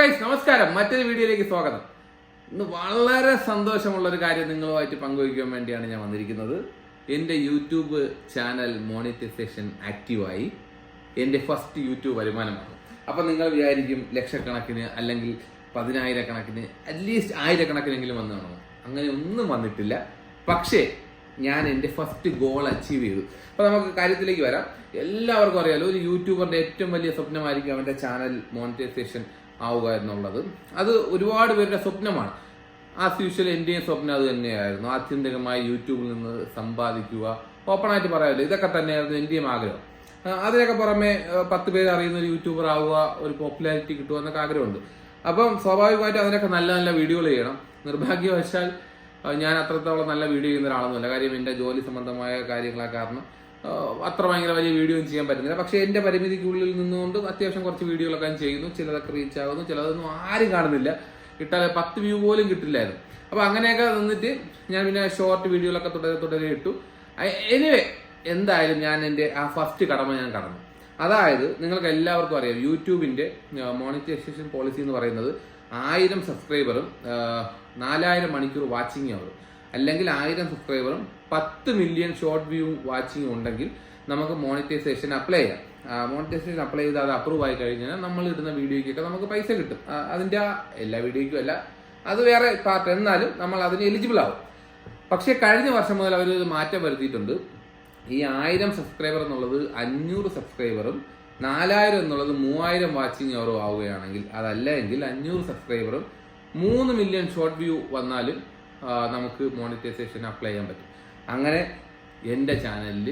Guys നമസ്കാരം. മറ്റൊരു വീഡിയോയിലേക്ക് സ്വാഗതം. ഇന്ന് വളരെ സന്തോഷമുള്ള ഒരു കാര്യം നിങ്ങളുമായിട്ട് പങ്കുവയ്ക്കാൻ വേണ്ടിയാണ് ഞാൻ വന്നിരിക്കുന്നത്. എന്റെ യൂട്യൂബ് ചാനൽ മോണിറ്റൈസേഷൻ ആക്റ്റീവായി. എന്റെ ഫസ്റ്റ് യൂട്യൂബ് വരുമാനമാണ്. അപ്പം നിങ്ങൾ വിചാരിക്കും ലക്ഷക്കണക്കിന് അല്ലെങ്കിൽ പതിനായിരക്കണക്കിന് അറ്റ്ലീസ്റ്റ് ആയിരക്കണക്കിനെങ്കിലും വന്നു കാണുമോ അങ്ങനെ ഒന്നും വന്നിട്ടില്ല. പക്ഷേ ഞാൻ എന്റെ ഫസ്റ്റ് ഗോൾ അച്ചീവ് ചെയ്തു. അപ്പോൾ നമുക്ക് കാര്യത്തിലേക്ക് വരാം. എല്ലാവർക്കും അറിയാലോ ഒരു യൂട്യൂബറിന്റെ ഏറ്റവും വലിയ സ്വപ്നമായിരിക്കും അവന്റെ ചാനൽ മോണിറ്റൈസേഷൻ ആവുക എന്നുള്ളത്. അത് ഒരുപാട് പേരുടെ സ്വപ്നമാണ്. ആസ് യൂഷ്വൽ എന്റെയും സ്വപ്നം അത് തന്നെയായിരുന്നു. ആത്യന്തികമായി യൂട്യൂബിൽ നിന്ന് സമ്പാദിക്കുക. ഓപ്പണായിട്ട് പറയാമല്ലോ ഇതൊക്കെ തന്നെയായിരുന്നു എന്റെയും ആഗ്രഹം. അതിനൊക്കെ പുറമെ പത്ത് പേര് അറിയുന്ന ഒരു യൂട്യൂബർ ആവുക ഒരു പോപ്പുലാരിറ്റി കിട്ടുക എന്നൊക്കെ ആഗ്രഹമുണ്ട്. അപ്പം സ്വാഭാവികമായിട്ടും അതിനൊക്കെ നല്ല നല്ല വീഡിയോകൾ ചെയ്യണം. നിർഭാഗ്യവശാൽ ഞാൻ അത്രത്തോളം നല്ല വീഡിയോ ചെയ്യുന്ന ഒരാളൊന്നുമല്ല. കാര്യം എന്റെ ജോലി സംബന്ധമായ കാര്യങ്ങളെ കാരണം അത്ര ഭയങ്കര വലിയ വീഡിയോ ഒന്നും ചെയ്യാൻ പറ്റുന്നില്ല. പക്ഷെ എന്റെ പരിമിതിക്കുള്ളിൽ നിന്നുകൊണ്ട് അത്യാവശ്യം കുറച്ച് വീഡിയോകളൊക്കെ ഞാൻ ചെയ്യുന്നു. ചിലതൊക്കെ റീച്ച് ആകുന്നു. ചിലതൊന്നും ആരും കാണുന്നില്ല. കിട്ടാതെ പത്ത് വ്യൂ പോലും കിട്ടില്ലായിരുന്നു. അപ്പോൾ അങ്ങനെയൊക്കെ നിന്നിട്ട് ഞാൻ പിന്നെ ഷോർട്ട് വീഡിയോകളൊക്കെ തുടരെ തുടരെ ഇട്ടു. എനിവേ എന്തായാലും ഞാൻ എന്റെ ആ ഫസ്റ്റ് കടമ ഞാൻ കടന്നു. അതായത് നിങ്ങൾക്ക് എല്ലാവർക്കും അറിയാം യൂട്യൂബിന്റെ മോണിറ്റൈസേഷൻ പോളിസി എന്ന് പറയുന്നത് ആയിരം സബ്സ്ക്രൈബറും നാലായിരം മണിക്കൂർ വാച്ചിങ് അവറും അല്ലെങ്കിൽ ആയിരം സബ്സ്ക്രൈബറും പത്ത് മില്യൺ ഷോർട്ട് വ്യൂ വാച്ചിങ് ഉണ്ടെങ്കിൽ നമുക്ക് മോണിറ്റൈസേഷൻ അപ്ലൈ ചെയ്യാം. മോണിറ്റൈസേഷൻ അപ്ലൈ ചെയ്ത് അത് അപ്രൂവ് ആയി കഴിഞ്ഞാൽ നമ്മൾ ഇടുന്ന വീഡിയോയ്ക്കൊക്കെ നമുക്ക് പൈസ കിട്ടും. അതിന്റെ എല്ലാ വീഡിയോയ്ക്കും അല്ല അത് വേറെ പാർട്ട് എന്നാലും നമ്മൾ അതിന് എലിജിബിൾ ആവും. പക്ഷേ കഴിഞ്ഞ വർഷം മുതൽ അവർ മാറ്റം വരുത്തിയിട്ടുണ്ട്. ഈ ആയിരം സബ്സ്ക്രൈബർ എന്നുള്ളത് അഞ്ഞൂറ് സബ്സ്ക്രൈബറും നാലായിരം എന്നുള്ളത് മൂവായിരം വാച്ചിങ് അവറും ആവുകയാണെങ്കിൽ അതല്ല എങ്കിൽ അഞ്ഞൂറ് സബ്സ്ക്രൈബറും മൂന്ന് മില്യൺ ഷോർട്ട് വ്യൂ വന്നാലും നമുക്ക് മോണിറ്റൈസേഷൻ അപ്ലൈ ചെയ്യാൻ പറ്റും. അങ്ങനെ എന്റെ ചാനലിൽ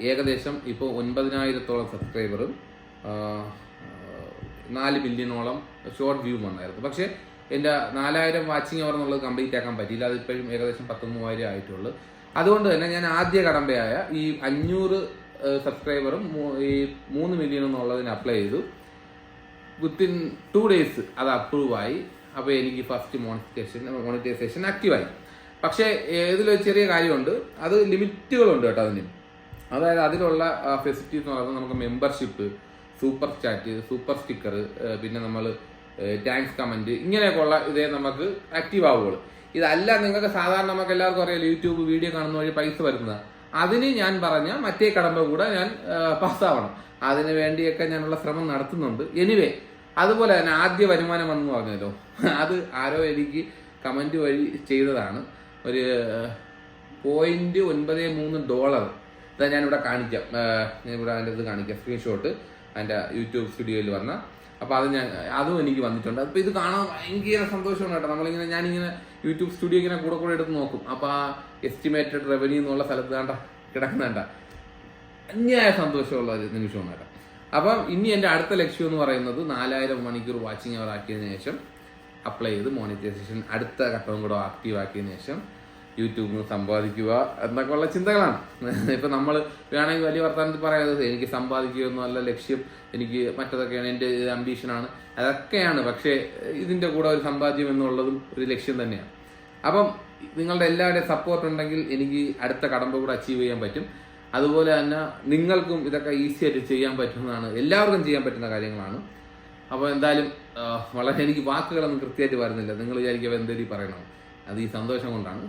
ഏകദേശം ഇപ്പോൾ ഒൻപതിനായിരത്തോളം സബ്സ്ക്രൈബറും നാല് മില്യണോളം ഷോർട്ട് വ്യൂ വന്നായിരുന്നു. പക്ഷേ എന്റെ നാലായിരം വാച്ചിങ് അവർ എന്നുള്ളത് കംപ്ലീറ്റ് ആക്കാൻ പറ്റിയില്ല. അതിപ്പോഴും ഏകദേശം പത്ത് മൂവായിരം ആയിട്ടുള്ളൂ. അതുകൊണ്ട് തന്നെ ഞാൻ ആദ്യ കടമ്പയായ ഈ അഞ്ഞൂറ് സബ്സ്ക്രൈബറും ഈ മൂന്ന് മില്യൺ എന്നുള്ളതിന് അപ്ലൈ ചെയ്തു. വിത്തിൻ ടു ഡേയ്സ് അത് അപ്രൂവ് ആയി. അപ്പോൾ എനിക്ക് ഫസ്റ്റ് മോണിറ്റൈസേഷൻ മോണിറ്റൈസേഷൻ ആക്റ്റീവായി പക്ഷേ ഇതിലൊരു ചെറിയ കാര്യമുണ്ട്. അത് ലിമിറ്റുകളുണ്ട് കേട്ടോ അതിന്. അതായത് അതിലുള്ള ഫെസിലിറ്റീസ് എന്ന് പറയുന്നത് നമുക്ക് membership super chat super sticker പിന്നെ നമ്മൾ ടാങ്ക്സ് കമന്റ് ഇങ്ങനെയൊക്കെ ഉള്ള ഇതേ നമുക്ക് ആക്റ്റീവ് ആവുകയുള്ളൂ. ഇതല്ല നിങ്ങൾക്ക് സാധാരണ നമുക്ക് എല്ലാവർക്കും അറിയാലോ യൂട്യൂബ് വീഡിയോ കാണുന്ന വഴി പൈസ വരുന്നത്. അതിന് ഞാൻ പറഞ്ഞ മറ്റേ കടമ്പ കൂടെ ഞാൻ പാസ്സാവണം അതിനു വേണ്ടിയൊക്കെ ഞാനുള്ള ശ്രമം നടത്തുന്നുണ്ട്. എനിവേ അതുപോലെ തന്നെ ആദ്യ വരുമാനം എന്ന് പറഞ്ഞല്ലോ അത് ആരോ എനിക്ക് കമന്റ് വഴി ചെയ്തതാണ് ഒരു പോയിന്റ് ഒൻപത് മൂന്ന് ഡോളർ ഇതാ ഞാനിവിടെ കാണിക്കാം ഇവിടെ അതിന്റെ ഇത് കാണിക്കാം സ്ക്രീൻഷോട്ട് അതിന്റെ യൂട്യൂബ് സ്റ്റുഡിയോയിൽ വന്ന അപ്പോൾ അത് ഞാൻ അതും എനിക്ക് വന്നിട്ടുണ്ട് അപ്പോൾ ഇത് കാണാൻ ഭയങ്കര സന്തോഷമാണ് കേട്ടോ നമ്മളിങ്ങനെ ഞാനിങ്ങനെ യൂട്യൂബ് സ്റ്റുഡിയോ ഇങ്ങനെ കൂടെ കൂടെ എടുത്ത് നോക്കും അപ്പോൾ ആ എസ്റ്റിമേറ്റഡ് റവന്യൂ എന്നുള്ള സ്ഥലത്ത് കണ്ട കിടക്കുന്നുണ്ട അന്യായ സന്തോഷമുള്ള ഒരു നിമിഷമാണ് കേട്ടോ അപ്പം ഇനി എന്റെ അടുത്ത ലക്ഷ്യം എന്ന് പറയുന്നത് നാലായിരം മണിക്കൂർ വാച്ചിങ് അവർ ആക്കിയതിനു ശേഷം അപ്ലൈ ചെയ്ത് മോണിറ്റൈസേഷൻ അടുത്ത ഘട്ടവും കൂടെ ആക്റ്റീവ് ആക്കിയതിനു ശേഷം യൂട്യൂബിൽ നിന്ന് സമ്പാദിക്കുക എന്നൊക്കെ ഉള്ള ചിന്തകളാണ്. ഇപ്പം നമ്മൾ വേണമെങ്കിൽ വലിയ വർത്തമാനത്തിൽ പറയുന്നത് എനിക്ക് സമ്പാദിക്കുക എന്നല്ല ലക്ഷ്യം എനിക്ക് മറ്റതൊക്കെയാണ് എന്റെ അംബീഷനാണ് അതൊക്കെയാണ്. പക്ഷേ ഇതിന്റെ കൂടെ ഒരു സമ്പാദ്യം എന്നുള്ളതും ഒരു ലക്ഷ്യം തന്നെയാണ്. അപ്പം നിങ്ങളുടെ എല്ലാവരുടെയും സപ്പോർട്ട് ഉണ്ടെങ്കിൽ എനിക്ക് അടുത്ത കടമ്പ കൂടെ അച്ചീവ് ചെയ്യാൻ പറ്റും. അതുപോലെ തന്നെ നിങ്ങൾക്കും ഇതൊക്കെ ഈസി ആയിട്ട് ചെയ്യാൻ പറ്റുന്നതാണ്. എല്ലാവർക്കും ചെയ്യാൻ പറ്റുന്ന കാര്യങ്ങളാണ്. അപ്പോൾ എന്തായാലും വളരെ എനിക്ക് വാക്കുകളൊന്നും കൃത്യമായിട്ട് വരുന്നില്ല. നിങ്ങൾ വിചാരിക്കുക എന്തേലും പറയണം. അത് ഈ സന്തോഷം കൊണ്ടാണ്.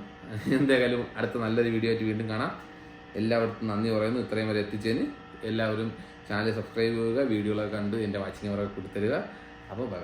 എന്തായാലും അടുത്ത നല്ലൊരു വീഡിയോ ആയിട്ട് വീണ്ടും കാണാം. എല്ലാവർക്കും നന്ദി പറയുന്നു. ഇത്രയും വരെ എത്തിച്ചതിന് എല്ലാവരും ചാനൽ സബ്സ്ക്രൈബ് ചെയ്യുക വീഡിയോകളൊക്കെ കണ്ട് എന്റെ വാച്ചിങ് അവരൊക്കെ കൊടുത്തരിക. അപ്പോൾ ബൈ